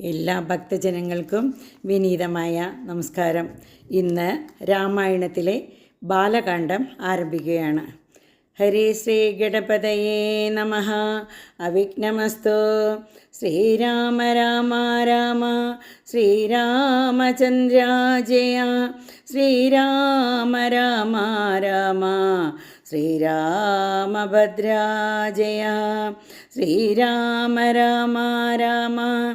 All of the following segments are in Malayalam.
എല്ലാ ഭക്തജനങ്ങൾക്കും വിനീതമായ നമസ്കാരം. ഇന്ന് രാമായണത്തിലെ ബാലകാന്ഡം ആരംഭിക്കുകയാണ്. ഹരി ശ്രീ ഗണപതയേ നമ. അവിഘ്നമസ്തു. ശ്രീരാമ രാമ രാമ. ശ്രീരാമചന്ദ്രാജയ. ശ്രീരാമ രാമ രാമ. ശ്രീരാമഭദ്ര ജയ ശ്രീരാമ രാമ രാമ.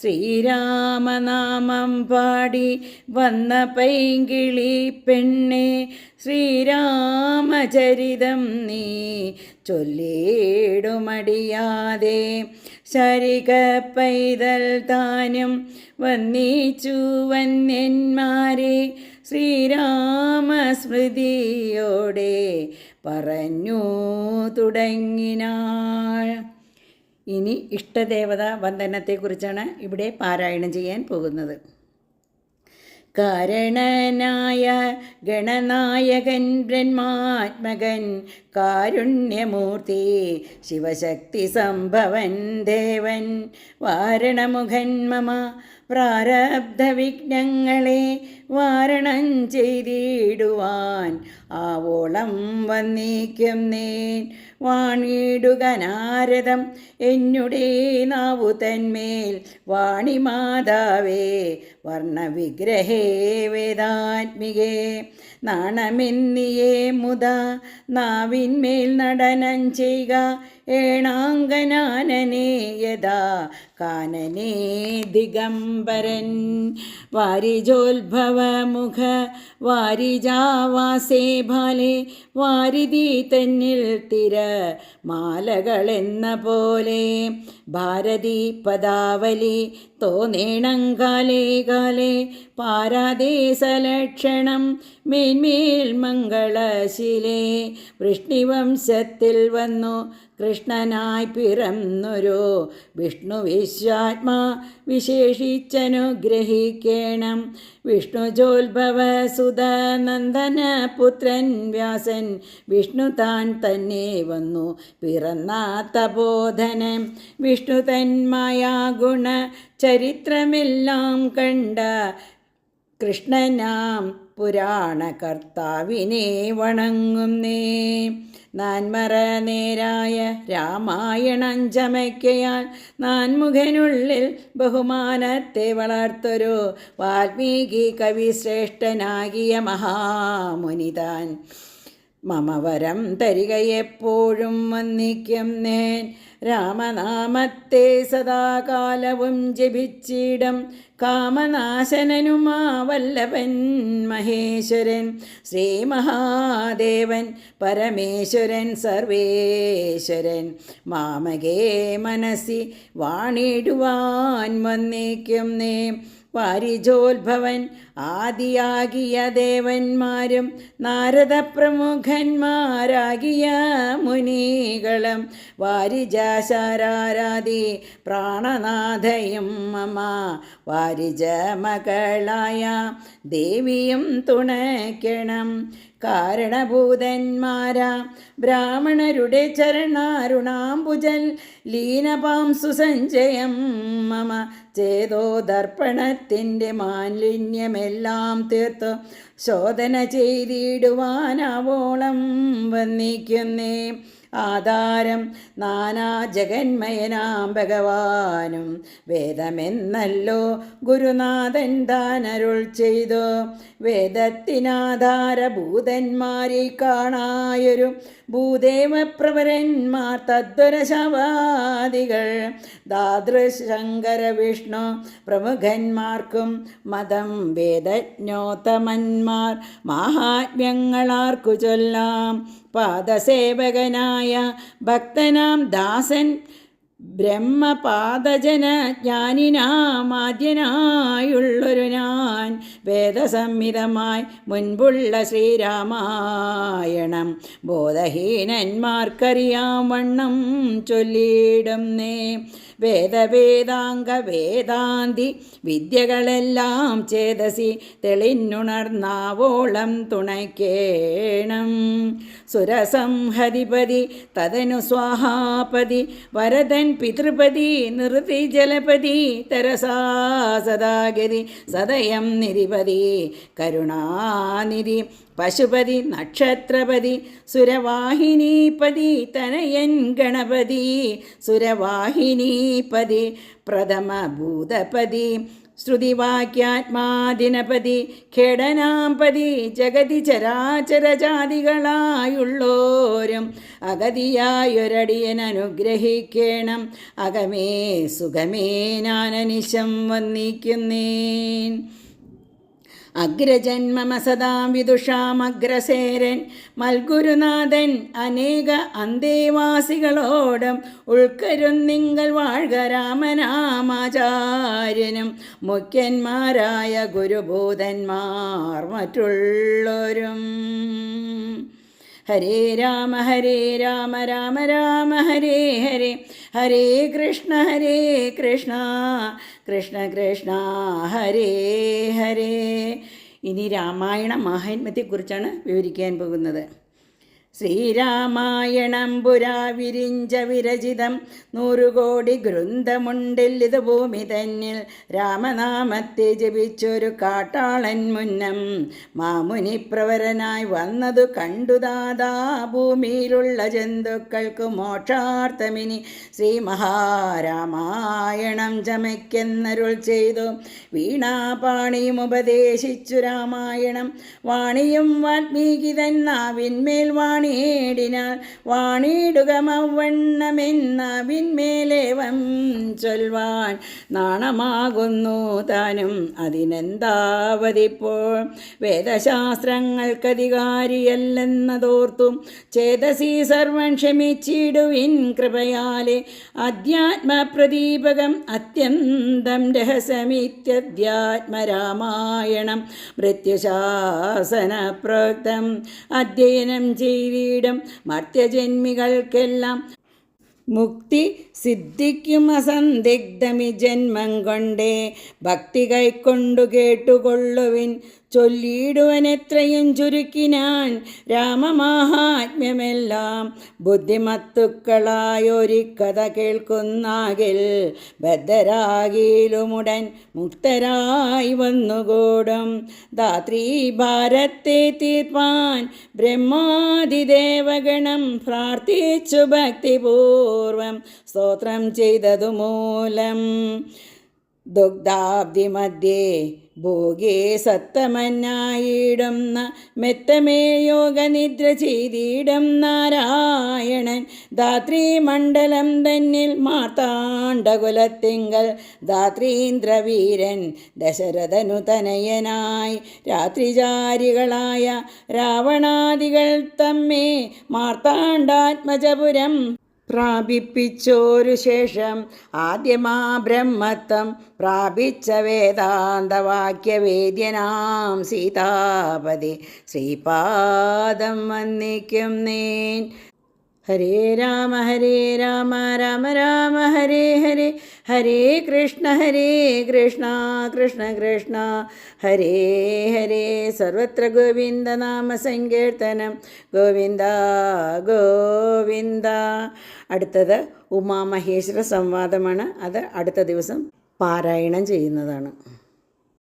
ശ്രീരാമനാമം പാടി വന്ന പൈങ്കിളി പെണ്ണെ ശ്രീരാമചരിതം നീ ചൊല്ലിടുമടിയാതെ. ശരിക പൈതൽ താനും വന്നിച്ചു വന്യന്മാരെ ശ്രീരാമസ്മൃതിയോടെ പറഞ്ഞു തുടങ്ങിനാൾ. ഇനി ഇഷ്ടദേവത വന്ദനത്തെക്കുറിച്ചാണ് ഇവിടെ പാരായണം ചെയ്യാൻ പോകുന്നത്. കാരണനായ ഗണനായകൻ ബ്രഹ്മാത്മകൻ കാരുണ്യമൂർത്തി ശിവശക്തി സംഭവൻ ദേവൻ വാരണമുഖൻ മമ പ്രാരബ്ധ വിഘ്നങ്ങളെ വാരണം ചെയ്തിടുവാൻ ആവോളം വന്നിക്കും നേൻ വാണിടുക നാരദം. എന്നുടേ നാവു തന്മേൽ വാണിമാതാവേ വർണവിഗ്രഹേ വേദാത്മികേ നാണമെന്നിയേ മുത നാവിന്മേൽ നടനം ചെയ്യുക ഏണാങ്കനാനനേ യഥാ കാനനേ ദിഗംബരൻ. വാരിജോത്ഭവമുഖ വാരിജാവാസേ ഭാലേ വാരിധി തന്നിൽ തിര മാലകളെന്ന പോലെ ഭാരതി പദാവലി തോന്നേണം കാലേ പാരാദേശലക്ഷണം മേന്മേൽ മംഗളശിലേ. വൃഷ്ണിവംശത്തിൽ വന്നു കൃഷ്ണനായി പിറന്നൊരു വിഷ്ണു വിശ്വാത്മാ വിശേഷിച്ചനുഗ്രഹിക്കണം. വിഷ്ണുജോത്ഭവ സുധാനന്ദന നന്ദന പുത്രൻ വ്യാസൻ വിഷ്ണു താൻ തന്നെ വന്നു പിറന്ന വിഷ്ണു തന്മായ ഗുണ ചരിത്രമെല്ലാം കണ്ട കൃഷ്ണനാം പുരാണകർത്താവിനെ വണങ്ങുന്നേ. നാൻമറ നേരായ രാമായണം ചമയ്ക്കയാൽ നാൻമുഖനുള്ളിൽ ബഹുമാനത്തെ വളർത്തൊരു വാൽമീകി കവിശ്രേഷ്ഠനാകിയ മഹാമുനിതാൻ. മമവരം തരികയെപ്പോഴും വന്നിക്കും നേൻ രാമനാമത്തെ സദാകാലവും ജപിച്ചിടം. കാമനാശനനുമാ വല്ലഭൻ മഹേശ്വരൻ ശ്രീ മഹാദേവൻ പരമേശ്വരൻ സർവേശ്വരൻ. മാമകേ മനസ്സി വാണിടുവാൻ വന്നേക്കും നേ വാരിജോത്ഭവൻ ആദിയാകിയ ദേവന്മാരും നാരദ പ്രമുഖന്മാരാകിയ മുനികളും വാരിജാശാരാരാധി പ്രാണനാഥയും മമ വാരിജ മകളായ ദേവിയും തുണയ്ക്കണം. കാരണഭൂതന്മാരാ. ബ്രാഹ്മണരുടെ ചരണാരുണാംബുജൽ ലീനപാം സുസഞ്ജയം മമ. ചേതോ ദർപ്പണത്തിന്റെ മാലിന്യമെല്ലാം തീർത്തു ശോധന ചെയ്തിടുവാനാവോളം വന്നിക്കുന്നേ. ആധാരം നാനാ ജഗന്മയനാം ഭഗവാനും. വേദമെന്നല്ലോ ഗുരുനാഥൻ താനരുൾ ചെയ്തു. വേദത്തിനാധാരഭൂതന്മാരെ കാണായൊരു ഭൂദേവപ്രവരന്മാർ തദ്വരശവാദികൾ ദാദൃശങ്കര വിഷ്ണു പ്രമുഖന്മാർക്കും മതം വേദജ്ഞോത്തമന്മാർ. മഹാത്മ്യങ്ങളാർക്കു ചൊല്ലാം. പാദസേവകനായ ഭക്തനാം ദാസൻ ബ്രഹ്മപാദജന ജ്ഞാനിനാമാദ്യനായുള്ളൊരു ഞാൻ വേദസംഹിതമായി മുൻപുള്ള ശ്രീരാമായണം. ബോധഹീനന്മാർക്കറിയാം വണ്ണം ചൊല്ലിയിടുന്നേ. വേദവേദാംഗ വേദാന്തി വിദ്യകളെല്ലാം ചേതസി തെളിഞ്ഞുണർന്നാവോളം തുണയ്ക്കേണം. സുരസംഹരിപതി തതനു സ്വാഹാപതി വരദൻ പിതൃപതി നിറുതി ജലപതി തരസാ സദാഗതി സദയം നിരിപതി കരുണാനിധി പശുപതി നക്ഷത്രപതി സുരവാഹിനീപതി തനയൻ ഗണപതി സുരവാഹിനീപതി പ്രഥമ ഭൂതപതി ശ്രുതിവാക്യാത്മാദിനപതി ഖേടനാംപതി ജഗതി ചരാചരജാതികളായുള്ളോരും അഗതിയായൊരടിയൻ അനുഗ്രഹിക്കണം അകമേ സുഖമേ നാനനിശം വന്നിക്കുന്നേൻ. അഗ്രജന്മമസദാം വിദുഷാമഗ്രസേരൻ മൽഗുരുനാഥൻ അനേക അന്തേവാസികളോടും ഉൾക്കരുന്നിങ്കൽ വാഴ്ക രാമനാമാചാര്യനും മുഖ്യന്മാരായ ഗുരുഭൂതന്മാർ മറ്റുള്ളവരും. ഹരേ രാമ ഹരേ രാമ രാമ രാമ ഹരേ ഹരേ. ഹരേ കൃഷ്ണ ഹരേ കൃഷ്ണ. കൃഷ്ണ കൃഷ്ണ ഹരേ ഹരേ. ഇനി രാമായണ മാഹാത്മ്യത്തെക്കുറിച്ചാണ് വിവരിക്കാൻ പോകുന്നത്. ശ്രീരാമായണം പുരാ വിരിഞ്ച വിരചിതം നൂറുകോടി ഗ്രന്ഥമുണ്ടില്ലിത് ഭൂമി തന്നിൽ രാമനാമത്തെ ജപിച്ചൊരു കാട്ടാളൻ മുന്നം മാമുനി പ്രവരനായി വന്നതു കണ്ടുദാതാ ഭൂമിയിലുള്ള ജന്തുക്കൾക്ക് മോക്ഷാർത്ഥമിനി ശ്രീ മഹാരാമായണം ചമയ്ക്കെന്നരുൾ ചെയ്തു വീണാപാണിയും ഉപദേശിച്ചു രാമായണം. വാണിയും വാൽമീകി തന്നാവിന്മേൽ വാണി വാണിയിടിനാൽ വാണിയിടുക മവ്വണ്ണമെന്നവിന്മേലേവം ചൊൽവാൻ നാണമാകുന്നു താനും. അതിനെന്താവതിപ്പോൾ? വേദശാസ്ത്രങ്ങൾക്കധികാരിയല്ലെന്നതോർത്തും ചേതസി സർവൻ ക്ഷമിച്ചിടുവിൻ കൃപയാലെ അധ്യാത്മപ്രദീപകം അത്യന്തം രഹസ്യമിത്യധ്യാത്മരാമായണം മൃത്യുശാസന പ്രോക്തം അധ്യയനം ചെയ്തിടും മർത്യജന്മികൾക്കെല്ലാം. മുക്തി സിദ്ധിക്കും അസന്ദിഗ്ധമി ജന്മം കൊണ്ടേ ഭക്തി കൈക്കൊണ്ടു കേട്ടുകൊള്ളുവിൻ ചൊല്ലിയിടുവൻ എത്രയും ചുരുക്കിനാൻ രാമമാഹാത്മ്യമെല്ലാം ബുദ്ധിമത്തുക്കളായൊരു കഥ കേൾക്കുന്നാകിൽ ബദ്ധരാകിലുമുടൻ മുക്തരായി വന്നുകൂടും. ധാത്രീ ഭാരത്തെ തീർപ്പാൻ ബ്രഹ്മാതിദേവഗണം പ്രാർത്ഥിച്ചു ഭക്തിപൂർവം സ്തോത്രം ചെയ്തതു മൂലം ദുഗ്ധാബ്ദി മധ്യേ ഭോഗേ സത്തമന്നായിടുന്ന മെത്തമേ യോഗനിദ്ര ചെയ്തിടം നാരായണൻ. ധാത്രി മണ്ഡലം തന്നിൽ മാർത്താണ്ഡകുലത്തിങ്കൽ ധാത്രീന്ദ്രവീരൻ ദശരഥനു തനയനായി രാത്രിചാരികളായ രാവണാദികൾ തമ്മേ മാർത്താണ്ഡാത്മജപുരം പ്രാപിപ്പിച്ചോരു ശേഷം ആദ്യമാ ബ്രഹ്മത്വം പ്രാപിച്ച വേദാന്തവാക്യവേദ്യനാം സീതാപതി ശ്രീപാദം വന്ദിക്കും നീൻ. ഹരേ രാമ ഹരേ രാമ രാമ രാമ ഹരേ ഹരേ ഹരേ കൃഷ്ണ ഹരേ കൃഷ്ണ കൃഷ്ണ കൃഷ്ണ. ഹരേ ഹരേ സർവത്ര ഗോവിന്ദ നാമ സങ്കീർത്തനം. ഗോവിന്ദ ഗോവിന്ദ. അടുത്തത് ഉമാമഹേശ്വര സംവാദമാണ്. അത് അടുത്ത ദിവസം പാരായണം ചെയ്യുന്നതാണ്.